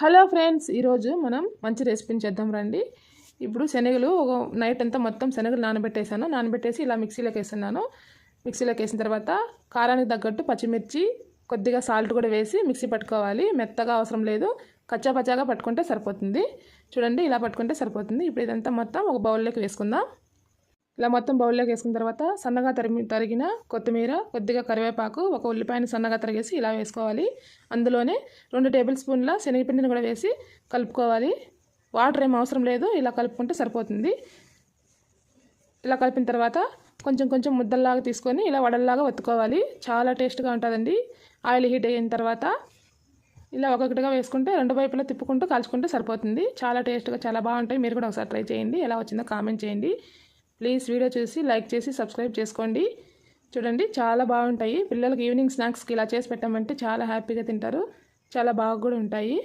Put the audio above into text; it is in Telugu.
హలో ఫ్రెండ్స్ ఈరోజు మనం మంచి రెసిపీని చేద్దాం రండి. ఇప్పుడు శనగలు ఒక నైట్ అంతా మొత్తం శనగలు నానబెట్టేసాను నానబెట్టేసి ఇలా మిక్సీలోకి వేస్తున్నాను. మిక్సీలోకి వేసిన తర్వాత కారానికి తగ్గట్టు పచ్చిమిర్చి కొద్దిగా సాల్ట్ కూడా వేసి మిక్సీ పట్టుకోవాలి. మెత్తగా అవసరం లేదు. కచ్చా పచ్చాగా పట్టుకుంటే సరిపోతుంది. చూడండి ఇలా పట్టుకుంటే సరిపోతుంది. ఇప్పుడు ఇదంతా మొత్తం ఒక బౌల్లోకి వేసుకుందాం. ఇలా మొత్తం బౌల్లోకి వేసుకున్న తర్వాత సన్నగా తరిమి తరిగిన కొత్తిమీర కొద్దిగా కరివేపాకు ఒక ఉల్లిపాయని సన్నగా తరిగేసి ఇలా వేసుకోవాలి. అందులోనే రెండు టేబుల్ స్పూన్ల శనగపిండిని కూడా వేసి కలుపుకోవాలి. వాటర్ ఏం అవసరం లేదు ఇలా కలుపుకుంటే సరిపోతుంది. ఇలా కలిపిన తర్వాత కొంచెం కొంచెం ముద్దల్లాగా తీసుకొని ఇలా వడల్లాగా ఒత్తుకోవాలి. చాలా టేస్ట్గా ఉంటుందండి. ఆయిల్ హీట్ అయిన తర్వాత ఇలా ఒక్కొక్కటిగా వేసుకుంటే రెండు వైపులా తిప్పుకుంటూ కాల్చుకుంటే సరిపోతుంది. చాలా టేస్ట్గా చాలా బాగుంటాయి. మీరు కూడా ఒకసారి ట్రై చేయండి. ఎలా వచ్చిందో కామెంట్ చేయండి. ప్లీజ్ వీడియో చూసి లైక్ చేసి సబ్స్క్రైబ్ చేసుకోండి. చూడండి చాలా బాగుంటాయి. పిల్లలకి ఈవినింగ్ స్నాక్స్కి ఇలా చేసి పెట్టామంటే చాలా హ్యాపీగా తింటారు. చాలా బాగా కూడా ఉంటాయి.